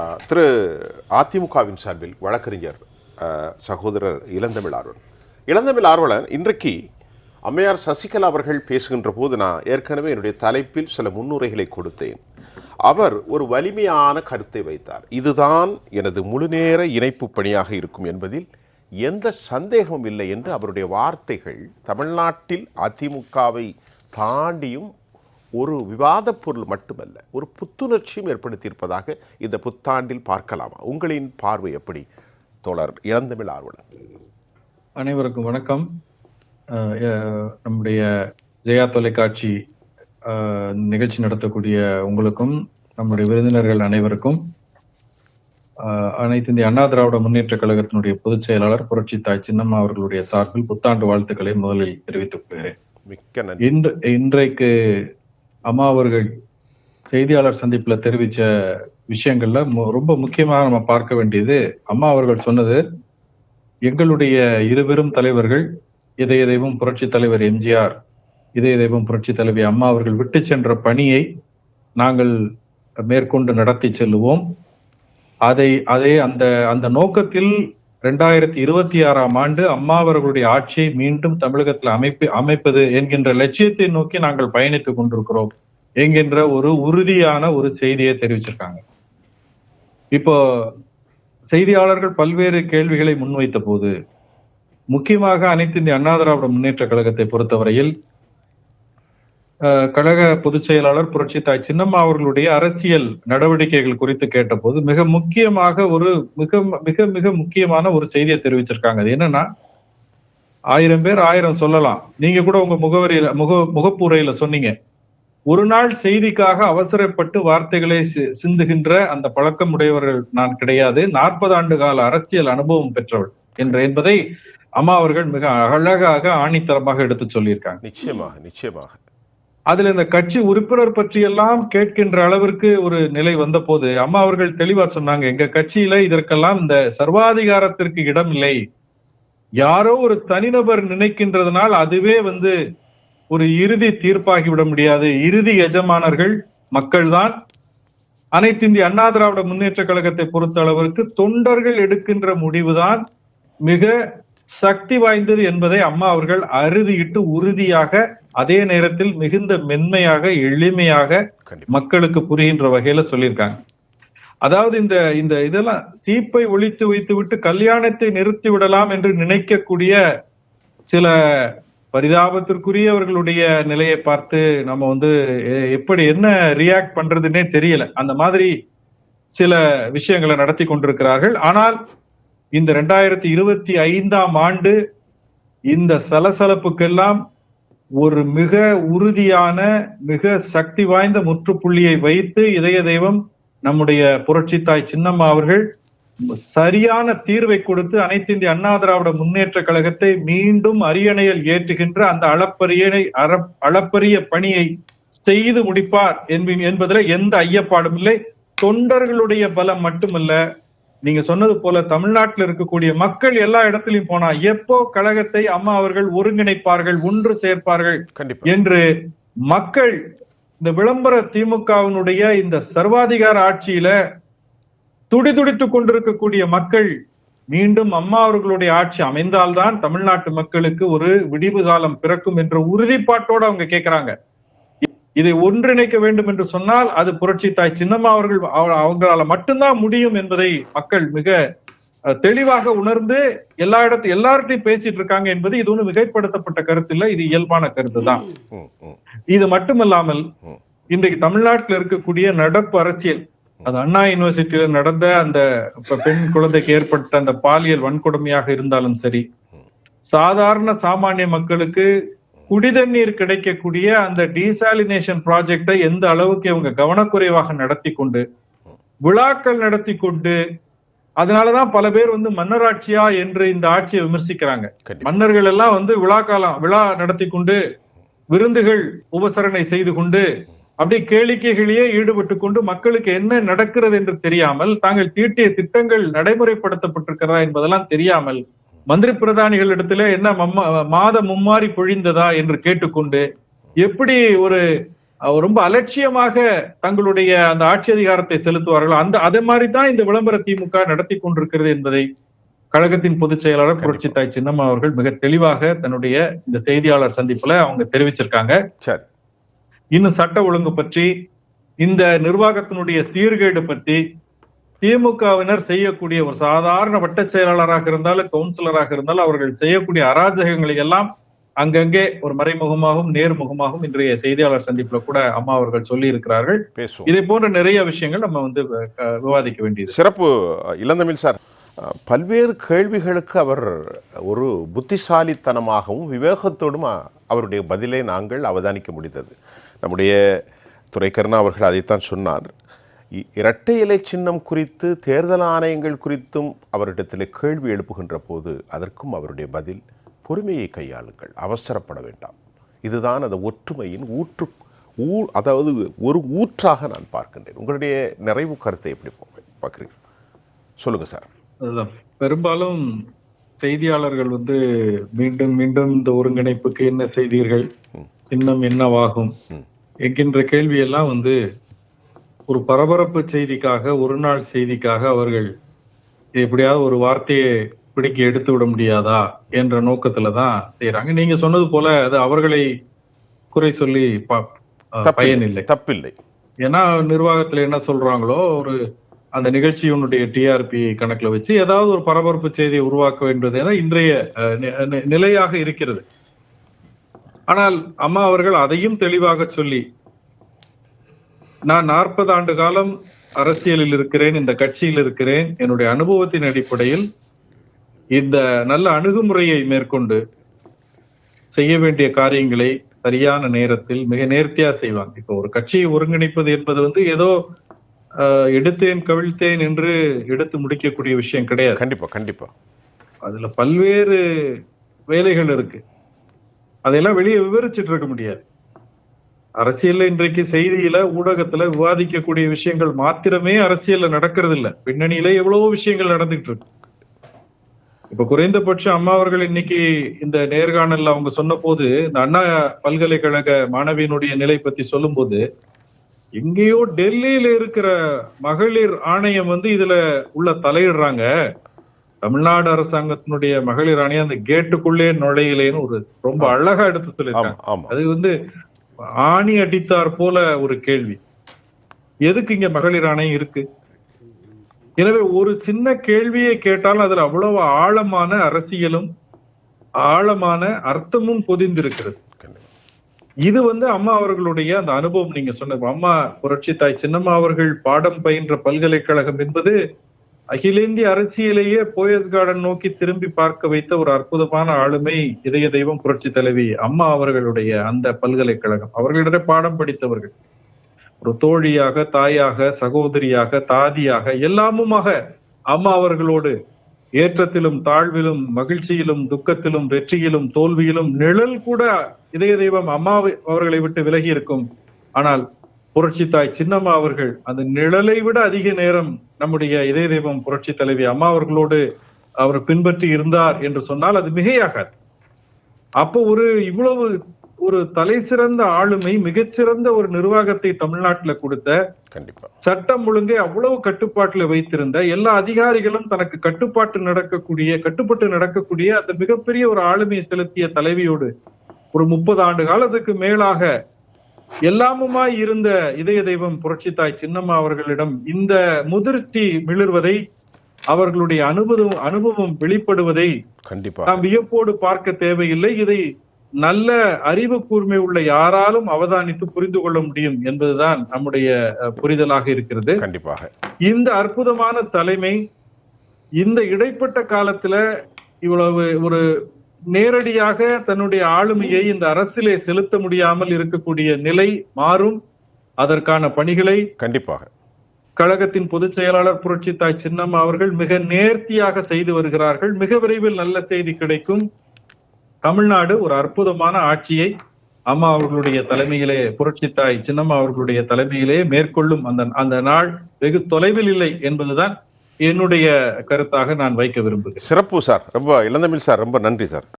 திரு அதிமுகவின் சார்பில் வழக்கறிஞர் சகோதரர் இளந்தமிழ் ஆர்வலன். இளந்தமிழ் ஆர்வலன் இன்றைக்கு அம்மையார் சசிகலா அவர்கள் பேசுகின்ற போது நான் ஏற்கனவே என்னுடைய தலைப்பில் சில முன்னுரைகளை கொடுத்தேன். அவர் ஒரு வலிமையான கருத்தை வைத்தார். இதுதான் எனது முழுநேர இணைப்பு பணியாக இருக்கும் என்பதில் எந்த சந்தேகமும் இல்லை என்று அவருடைய வார்த்தைகள் தமிழ்நாட்டில் அதிமுகவை தாண்டியும் ஒரு விவாதப் பொருள் மட்டுமல்ல ஒரு புத்துணர்ச்சியும் ஏற்படுத்தியிருப்பதாக இந்த புத்தாண்டில் பார்க்கலாமா? உங்களின் பார்வை எப்படி? தோழர் இளந்தமிழ் ஆர்வலன் அனைவருக்கும் வணக்கம். நம்முடைய ஜெயா தொலைக்காட்சி நிகழ்ச்சி நடத்தக்கூடிய உங்களுக்கும் நம்முடைய விருந்தினர்கள் அனைவருக்கும் அனைத்து இந்திய அண்ணா திராவிட முன்னேற்ற கழகத்தினுடைய பொதுச் செயலாளர் புரட்சி தாய் சின்னம்மா அவர்களுடைய சார்பில் புத்தாண்டு வாழ்த்துக்களை முதலில் தெரிவித்துக் கொள்கிறேன். இன்றைக்கு அம்மா அவர்கள் செய்தியாளர் சந்திப்பில் தெரிவித்த விஷயங்கள்ல ரொம்ப முக்கியமாக நம்ம பார்க்க வேண்டியது அம்மா அவர்கள் சொன்னது எங்களுடைய இருபெரும் தலைவர்கள் இதய தெய்வம் புரட்சி தலைவர் எம்ஜிஆர் இதய தெய்வம் புரட்சி தலைவி அம்மா அவர்கள் விட்டு சென்ற பணியை நாங்கள் மேற்கொண்டு நடத்தி செல்லுவோம். அதை அதே அந்த அந்த நோக்கத்தில் ரெண்டாயிரத்தி இருபத்தி ஆறாம் ஆண்டு அம்மா அவர்களுடைய ஆட்சியை மீண்டும் தமிழகத்தில் அமைப்பு அமைப்பது என்கின்ற லட்சியத்தை நோக்கி நாங்கள் பயணித்துக் கொண்டிருக்கிறோம் என்கின்ற ஒரு உறுதியான ஒரு செய்தியை தெரிவிச்சிருக்காங்க. இப்போ செய்தியாளர்கள் பல்வேறு கேள்விகளை முன்வைத்த போது முக்கியமாக அனைத்து இந்திய அண்ணா திராவிட முன்னேற்ற கழகத்தை பொறுத்தவரையில் கழக பொதுச் செயலாளர் புரட்சி தாய் சின்னம்மா அவர்களுடைய அரசியல் நடவடிக்கைகள் குறித்து கேட்டபோது மிக முக்கியமாக ஒரு மிக மிக மிக முக்கியமான ஒரு செய்தியை தெரிவிச்சிருக்காங்க. அது என்னன்னா ஆயிரம் பேர் ஆயிரம் சொல்லலாம். நீங்க கூட உங்க முகவரியில முக முகப்புரையில சொன்னீங்க. ஒரு நாள் செய்திக்காக அவசரப்பட்டு வார்த்தைகளை சி- சிந்துகின்ற அந்த பழக்கம் உடையவர்கள் நான் கிடையாது. நாற்பது ஆண்டு கால அரசியல் அனுபவம் பெற்றவள் என்ற என்பதை அம்மா அவர்கள் மிக அழகாக ஆணித்தரமாக எடுத்து சொல்லியிருக்காங்க. நிச்சயமாக நிச்சயமாக. அதில் இந்த கட்சி உறுப்பினர் பற்றியெல்லாம் கேட்கின்ற அளவிற்கு ஒரு நிலை வந்த போது அம்மா அவர்கள் தெளிவா சொன்னாங்க எங்க கட்சியில இதற்கெல்லாம் இந்த சர்வாதிகாரத்திற்கு இடம் இல்லை. யாரோ ஒரு தனிநபர் நினைக்கின்றதுனால் அதுவே வந்து ஒரு இறுதி தீர்ப்பாகி விட முடியாது. இறுதி எஜமானர்கள் மக்கள்தான். அனைத்து இந்திய அண்ணா திராவிட முன்னேற்ற கழகத்தை பொறுத்த அளவிற்கு தொண்டர்கள் எடுக்கின்ற முடிவுதான் மிக சக்தி வாய்ந்தது என்பதை அம்மா அவர்கள் அறுதியிட்டு உறுதியாக அதே நேரத்தில் மிகுந்த மென்மையாக எளிமையாக மக்களுக்கு புரிகின்ற வகையில சொல்லியிருக்காங்க. அதாவது இந்த இந்த இதெல்லாம் தீப்பை ஒழித்து வைத்து விட்டு கல்யாணத்தை நிறுத்தி விடலாம் என்று நினைக்கக்கூடிய சில பரிதாபத்திற்குரியவர்களுடைய நிலையை பார்த்து நம்ம வந்து எப்படி என்ன ரியாக்ட் பண்றதுன்னே தெரியல. அந்த மாதிரி சில விஷயங்களை நடத்தி கொண்டிருக்கிறார்கள். ஆனால் இந்த ரெண்டாயிரத்தி இருபத்தி ஐந்தாம் ஆண்டு இந்த சலசலப்புக்கெல்லாம் ஒரு மிக உறுதியான மிக சக்தி வாய்ந்த முற்றுப்புள்ளியை வைத்து இதய தெய்வம் நம்முடைய புரட்சி தாய் சின்னம்மா அவர்கள் சரியான தீர்வை கொடுத்து அனைத்து இந்திய அண்ணா திராவிட முன்னேற்ற கழகத்தை மீண்டும் அரியணையில் ஏற்றுகின்ற அந்த அளப்பரியணை அளப்பரிய பணியை செய்து முடிப்பார் என்பதில் எந்த ஐயப்பாடும் இல்லை. தொண்டர்களுடைய பலம் மட்டுமல்ல நீங்க சொன்னது போல தமிழ்நாட்டில் இருக்கக்கூடிய மக்கள் எல்லா இடத்திலும் போனா எப்போ கழகத்தை அம்மா அவர்கள் ஒருங்கிணைப்பார்கள் ஒன்று சேர்ப்பார்கள் என்று மக்கள் இந்த விளம்பர திமுகவினுடைய இந்த சர்வாதிகார ஆட்சியில துடிதுடித்துக் கொண்டிருக்கக்கூடிய மக்கள் மீண்டும் அம்மா அவர்களுடைய ஆட்சி அமைந்தால்தான் தமிழ்நாட்டு மக்களுக்கு ஒரு விடிவு காலம் பிறக்கும் என்ற உறுதிப்பாட்டோட அவங்க கேட்கிறாங்க இதை ஒன்றிணைக்க வேண்டும் என்று சொன்னால் அது புரட்சி தாய் சின்னம்மா அவர்கள் அவ- அவங்களால மட்டும்தான் முடியும் என்பதை மக்கள் மிக தெளிவாக உணர்ந்து எல்லா இடத்து எல்லார்ட்டையும் பேசிட்டு இருக்காங்க என்பது இது ஒன்று மிகைப்படுத்தப்பட்ட கருத்து இல்லை. இது இயல்பான கருத்து தான். இது மட்டுமல்லாமல் இன்றைக்கு தமிழ்நாட்டில் இருக்கக்கூடிய நடப்பு அரசியல் அது அண்ணா யூனிவர்சிட்டியில நடந்த அந்த பெண் குழந்தைக்கு ஏற்பட்ட அந்த பாலியல் வன்கொடுமையாக இருந்தாலும் சரி சாதாரண சாமானிய மக்களுக்கு குடிதண்ணீர் கிடைக்கக்கூடிய அந்த டீசாலினேஷன் ப்ராஜெக்டை எந்த அளவுக்கு இவங்க கவனக்குறைவாக நடத்தி கொண்டு விழாக்கள் நடத்தி கொண்டு அதனாலதான் பல பேர் வந்து மன்னராட்சியா என்று இந்த ஆட்சியை விமர்சிக்கிறாங்க. மன்னர்கள் எல்லாம் வந்து விழா காலம் விழா நடத்தி கொண்டு விருந்துகள் உபசரணை செய்து கொண்டு அப்படி கேளிக்கைகளையே ஈடுபட்டு கொண்டு மக்களுக்கு என்ன நடக்கிறது என்று தெரியாமல் தாங்கள் தீட்டிய திட்டங்கள் நடைமுறைப்படுத்தப்பட்டிருக்கிறதா என்பதெல்லாம் தெரியாமல் மந்திரி பிரதானிகளிடத்துல என்ன மம்ம- மாத மும்மாரி பொழிந்ததா என்று கேட்டுக்கொண்டு எப்படி ஒரு ரொம்ப அலட்சியமாக தங்களுடைய அந்த ஆட்சி அதிகாரத்தை செலுத்துவார்கள் அந்த அதே மாதிரி தான் இந்த விளம்பர திமுக நடத்தி கொண்டிருக்கிறது என்பதை கழகத்தின் பொதுச் செயலாளர் புரட்சி தாய் சின்னம்மா அவர்கள் மிக தெளிவாக தன்னுடைய இந்த செய்தியாளர் சந்திப்புல அவங்க தெரிவிச்சிருக்காங்க. சரி. இன்னும் சட்ட ஒழுங்கு பற்றி இந்த நிர்வாகத்தினுடைய சீர்கேடு பற்றி திமுகவினர் செய்யக்கூடிய ஒரு சாதாரண வட்ட செயலாளராக இருந்தாலும் கவுன்சிலராக இருந்தாலும் அவர்கள் செய்யக்கூடிய அராஜகங்களை எல்லாம் அங்கங்கே ஒரு மறைமுகமாகவும் நேர்முகமாகவும் இன்றைய செய்தியாளர் சந்திப்புல கூட அம்மா அவர்கள் சொல்லி இருக்கிறார்கள் இதை போன்ற நிறைய விஷயங்கள் நம்ம வந்து விவாதிக்க வேண்டியது. சிறப்பு. இளந்தமிழ் சார் பல்வேறு கேள்விகளுக்கு அவர் ஒரு புத்திசாலித்தனமாகவும் விவேகத்தோடும் அவருடைய பதிலை நாங்கள் அவதானிக்க முடிந்தது. நம்முடைய துரைக்கருணா அவர்கள் அதைத்தான் சொன்னார். இரட்டை இலை சின்னம் குறித்து தேர்தல் ஆணையங்கள் குறித்தும் அவரிடத்தில் கேள்வி எழுப்புகின்ற போது அதற்கும் அவருடைய பதில் பொறுமையை கையாளுங்கள் அவசரப்பட வேண்டாம். இதுதான் அந்த ஒற்றுமையின் ஊற்று ஊ அதாவது ஒரு ஊற்றாக நான் பார்க்கின்றேன். உங்களுடைய நிறைவு கருத்தை எப்படி பார்க்குறீங்க சொல்லுங்க சார். அதுதான். பெரும்பாலும் செய்தியாளர்கள் வந்து மீண்டும் மீண்டும் இந்த ஒருங்கிணைப்புக்கு என்ன செய்தீர்கள்? சின்னம் என்னவாகும்? என்கின்ற கேள்வியெல்லாம் வந்து ஒரு பரபரப்பு செய்திக்காக ஒரு நாள் செய்திக்காக அவர்கள் எப்படியாவது ஒரு வார்த்தையை பிடிக்கி எடுத்து விட முடியாதா என்ற நோக்கத்துல தான் செய்யறாங்க நீங்க சொன்னது போல அது அவர்களை குறை சொல்லி பயனில்லை. தப்பில்லை. ஏன்னா நிர்வாகத்துல என்ன சொல்றாங்களோ ஒரு அந்த நிகழ்ச்சியினுடைய டிஆர்பி கணக்குல வச்சு ஏதாவது ஒரு பரபரப்பு செய்தியை உருவாக்க வேண்டியது என இன்றைய நிலையாக இருக்கிறது. ஆனால் அம்மா அவர்கள் அதையும் தெளிவாக சொல்லி நான் நாற்பது ஆண்டு காலம் அரசியலில் இருக்கிறேன் இந்த கட்சியில் இருக்கிறேன். என்னுடைய அனுபவத்தின் அடிப்படையில் இந்த நல்ல அணுகுமுறையை மேற்கொண்டு செய்ய வேண்டிய காரியங்களை சரியான நேரத்தில் மிக நேர்த்தியா செய்வாங்க. இப்போ ஒரு கட்சியை ஒருங்கிணைப்பது என்பது வந்து ஏதோ எடுத்தேன் கவிழ்த்தேன் என்று எடுத்து முடிக்கக்கூடிய விஷயம் கிடையாது. கண்டிப்பா கண்டிப்பா. அதுல பல்வேறு வேலைகள் இருக்கு. அதையெல்லாம் வெளியே விவரிச்சிட்டு இருக்க முடியாது. அரசியல்ல இன்றைக்கு செய்தியில ஊடகத்துல விவாதிக்கக்கூடிய விஷயங்கள் மாத்திரமே அரசியல்ல நடக்கிறது இல்ல பின்னணியில எவ்வளவோ விஷயங்கள் நடந்துட்டு இருக்கு. இப்ப குறைந்தபட்சம் அம்மா அவர்கள் இன்னைக்கு இந்த நேர்காணல்ல அவங்க சொன்ன போது இந்த அண்ணா பல்கலைக்கழக மாணவியினுடைய நிலை பத்தி சொல்லும்போது எங்கேயோ டெல்லியில இருக்கிற மகளிர் ஆணையம் வந்து இதுல உள்ள தலையிடுறாங்க. தமிழ்நாடு அரசாங்கத்தினுடைய மகளிர் ஆணையம் அந்த கேட்டுக்குள்ளே நுழையலேன்னு ஒரு ரொம்ப அழகா எடுத்து சொல்லியிருக்காங்க. அது வந்து ஆணி அடித்தார் போல ஒரு கேள்வி. எதுக்கு இங்க மகளிர் ஆணையம் இருக்கு? எனவே ஒரு சின்ன கேள்வியை கேட்டால் அதுல அவ்வளவு ஆழமான அரசியலும் ஆழமான அர்த்தமும் பொதிந்திருக்கிறது. இது வந்து அம்மா அவர்களுடைய அந்த அனுபவம் நீங்க சொன்ன அம்மா புரட்சி தாய் சின்னம்மா அவர்கள் பாடம் பயின்ற பல்கலைக்கழகம் என்பது அகில இந்திய அரசியலையே போயஸ் கார்டன் நோக்கி திரும்பி பார்க்க வைத்த ஒரு அற்புதமான ஆளுமை இதய தெய்வம் புரட்சி தலைவி அம்மா அவர்களுடைய அந்த பல்கலைக்கழகம். அவர்களிடம் பாடம் படித்தவர்கள். ஒரு தோழியாக தாயாக சகோதரியாக தாதியாக எல்லாமுமாக அம்மா அவர்களோடு ஏற்றத்திலும் தாழ்விலும் மகிழ்ச்சியிலும் துக்கத்திலும் வெற்றியிலும் தோல்வியிலும் நிழல் கூட இதய தெய்வம் அம்மா அவர்களை விட்டு விலகி இருக்கும். ஆனால் புரட்சி தாய் சின்னம்மா அவர்கள் அந்த நிழலை விட அதிக நேரம் நம்முடைய இதய தெய்வம் புரட்சி தலைவி அம்மா அவர்களோடு அவர் பின்பற்றி இருந்தார் என்று சொன்னால் அது மிகையாகாது. அப்போ ஒரு இவ்வளவு ஒரு தலை சிறந்த ஆளுமை மிகச்சிறந்த ஒரு நிர்வாகத்தை தமிழ்நாட்டுல கொடுத்த கண்டிப்பா. சட்டம் ஒழுங்கை அவ்வளவு கட்டுப்பாட்டுல வைத்திருந்த எல்லா அதிகாரிகளும் தனக்கு கட்டுப்பாட்டு நடக்கக்கூடிய கட்டுப்பட்டு நடக்கக்கூடிய அந்த மிகப்பெரிய ஒரு ஆளுமையை செலுத்திய தலைவியோடு ஒரு முப்பது ஆண்டு காலத்துக்கு மேலாக எல்லாமுமாய் இருந்த இதய தெய்வம் புரட்சி தாய் சின்னம்மா அவர்களிடம் இந்த முதிர்ச்சி மிளிர்வதை அவர்களுடைய அனுபவம் அனுபவம் வெளிப்படுவதை கண்டிப்பா. நாம் வியப்போடு பார்க்க தேவையில்லை. இதை நல்ல அறிவு கூர்மை உள்ள யாராலும் அவதானித்து புரிந்து கொள்ள முடியும் என்பதுதான் நம்முடைய புரிதலாக இருக்கிறது. கண்டிப்பாக. இந்த அற்புதமான தலைமை இந்த இடைப்பட்ட காலத்துல இவ்வளவு ஒரு நேரடியாக தன்னுடைய ஆளுமையை இந்த அரசிலே செலுத்த முடியாமல் இருக்கக்கூடிய நிலை மாறும். அதற்கான பணிகளை கண்டிப்பாக. கழகத்தின் பொதுச் செயலாளர் புரட்சி தாய் சின்னம்மா அவர்கள் மிக நேர்த்தியாக செய்து வருகிறார்கள். மிக விரைவில் நல்ல செய்தி கிடைக்கும். தமிழ்நாடு ஒரு அற்புதமான ஆட்சியை அம்மா அவர்களுடைய தலைமையிலே புரட்சி தாய் சின்னம்மா அவர்களுடைய தலைமையிலே மேற்கொள்ளும். அந்த அந்த நாள் வெகு தொலைவில் இல்லை என்பதுதான் என்னுடைய கருத்தாக நான் வைக்க விரும்புகிறேன். சிறப்பு சார். ரொம்ப இளந்தமிழ் சார். ரொம்ப நன்றி சார்.